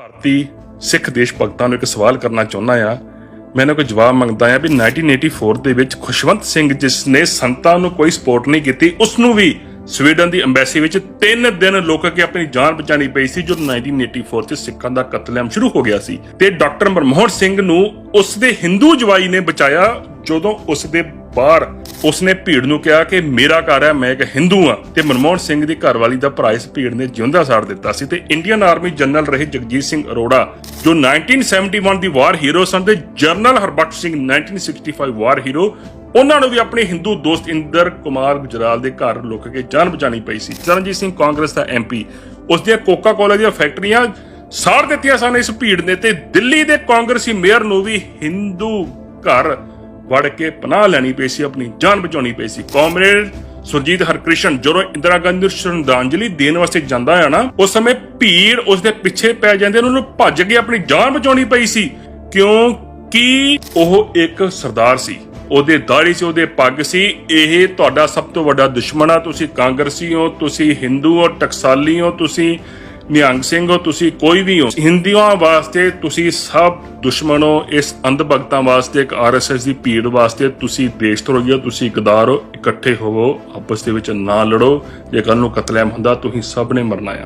ਭਾਰਤੀ ਸਿੱਖ ਦੇਸ਼ ਭਗਤਾਂ ਨੂੰ ਇੱਕ ਸਵਾਲ ਕਰਨਾ ਚਾਹੁੰਦਾ ਆ ਮੈਂ ਇਹਨਾਂ ਜਵਾਬ ਮੰਗਦਾ ਆ ਵੀ 1984 ਦੇ ਵਿੱਚ ਖੁਸ਼ਵੰਤ ਸਿੰਘ ਜਿਸ ਨੇ ਸੰਤਾਂ ਨੂੰ ਕੋਈ ਸਪੋਰਟ ਨਹੀਂ ਕੀਤੀ, ਉਸ ਨੂੰ ਵੀ ਸਵੀਡਨ ਦੀ ਐਮਬੈਸੀ ਵਿੱਚ 3 ਦਿਨ ਲੋਕ ਕੇ ਆਪਣੀ ਜਾਨ ਬਚਾਣੀ ਪਈ ਸੀ ਜਦੋਂ 1984 ਚ ਸਿੱਖਾਂ ਦਾ ਕਤਲੇਆਮ ਸ਼ੁਰੂ ਹੋ ਗਿਆ ਸੀ। ਤੇ ਡਾਕਟਰ ਮਨਮੋਹਨ ਸਿੰਘ ਨੂੰ ਉਸ ਦੇ ਹਿੰਦੂ ਜਵਾਈ ਨੇ ਬਚਾਇਆ, ਜਦੋਂ ਉਸ ਦੇ ਬਾਹਰ। ਉਸਨੇ ਭੀੜ ਨੂੰ ਕਿਹਾ ਕਿ ਮੇਰਾ ਘਰ ਹੈ, ਮੈਂ ਇੱਕ ਹਿੰਦੂ ਹਾਂ। ਤੇ ਮਨਮੋਹਨ ਸਿੰਘ ਦੀ ਘਰਵਾਲੀ ਦਾ ਭਰਾ ਇਸ ਭੀੜ ਨੇ ਜਿਉਂਦਾ ਸਾੜ ਦਿੱਤਾ ਸੀ। ਤੇ ਇੰਡੀਅਨ ਆਰਮੀ ਜਨਰਲ ਰਹੇ ਜਗਜੀਤ ਸਿੰਘ ਅਰੋੜਾ, ਜੋ 1971 ਦੀ ਵਾਰ ਹੀਰੋ ਸਨ ਤੇ general Harbakhsh Singh 1965 war hero ਉਹਨਾਂ ਨੂੰ ਵੀ ਆਪਣੇ ਹਿੰਦੂ ਦੋਸਤ ਇੰਦਰ ਕੁਮਾਰ ਗੁਜਰਾਲ ਦੇ ਘਰ ਲੁੱਕ ਕੇ ਜਾਨ ਬਚਾਣੀ ਪਈ ਸੀ। ਚਰਨਜੀਤ ਸਿੰਘ ਕਾਂਗਰਸ ਦਾ ਐਮਪੀ ਉਸ ਦੀਆਂ ਕੋਕਾ ਕੋਲਾ ਦੀਆਂ ਫੈਕਟਰੀਆਂ ਸਾੜ ਦਿੱਤੀਆਂ ਸਨ ਇਸ ਭੀੜ ਨੇ ਤੇ ਦਿੱਲੀ ਦੇ ਕਾਂਗਰਸੀ ਮੇਅਰ ਨੂੰ ਵੀ ਹਿੰਦੂ ਘਰ ਵੜ ਕੇ ਪਨਾਹ ਲੈਣੀ ਪਈ ਸੀ, ਆਪਣੀ ਜਾਨ ਬਚਾਉਣੀ ਪਈ ਸੀ। ਕਾਮਰੇਡ ਸੁਰਜੀਤ ਹਰਕ੍ਰਿਸ਼ਨ ਜਦੋਂ ਇੰਦਰਾ ਗਾਂਧੀ ਨੂੰ ਸ਼ਰਧਾਂਜਲੀ ਦੇਣ ਵਾਸਤੇ ਜਾਂਦਾ ਆ ਨਾ, ਉਸ ਸਮੇਂ ਭੀੜ ਉਸ ਦੇ ਪਿੱਛੇ ਪੈ ਜਾਂਦੇ ਉਹਨਾਂ ਨੂੰ ਭੱਜ ਕੇ ਆਪਣੀ ਜਾਨ ਬਚਾਉਣੀ ਪਈ ਸੀ। ਕਿਉਂਕਿ ਉਹ ਇੱਕ ਸਰਦਾਰ ਸੀ, ਉਹਦੇ ਦਾੜੀ ਸੀ, ਉਹਦੇ ਪੱਗ ਸੀ। ਇਹ ਤੁਹਾਡਾ ਸਭ ਤੋਂ ਵੱਡਾ ਦੁਸ਼ਮਣ ਆ, ਤੁਸੀਂ ਕਾਂਗਰਸੀ ਹੋ, ਤੁਸੀਂ ਹਿੰਦੂ ਹੋ, ਟਕਸਾਲੀ ਹੋ, ਤੁਸੀਂ ਨਿਹੰਗ ਸਿੰਘ ਹੋ ਤੁਸੀਂ ਕੋਈ ਵੀ ਹੋ, ਹਿੰਦੂਆਂ ਵਾਸਤੇ ਤੁਸੀਂ ਸਭ ਦੁਸ਼ਮਣ ਹੋ ਇਸ ਅੰਧ ਭਗਤਾਂ ਵਾਸਤੇ, ਇੱਕ ਆਰਐਸਐਸ ਦੀ ਭੀੜ ਵਾਸਤੇ ਤੁਸੀਂ ਦੇਸ਼ ਧਰੋਹੀ ਹੋ ਤੁਸੀਂ ਇਕਦਾਰ ਹੋ, ਇਕੱਠੇ ਹੋਵੋ, ਆਪਸ ਦੇ ਵਿੱਚ ਨਾ ਲੜੋ, ਜੇ ਕੱਲ ਨੂੰ ਕਤਲੇਆਮ ਹੁੰਦਾ, ਤੁਸੀਂ ਸਭ ਨੇ ਮਰਨਾ ਆ।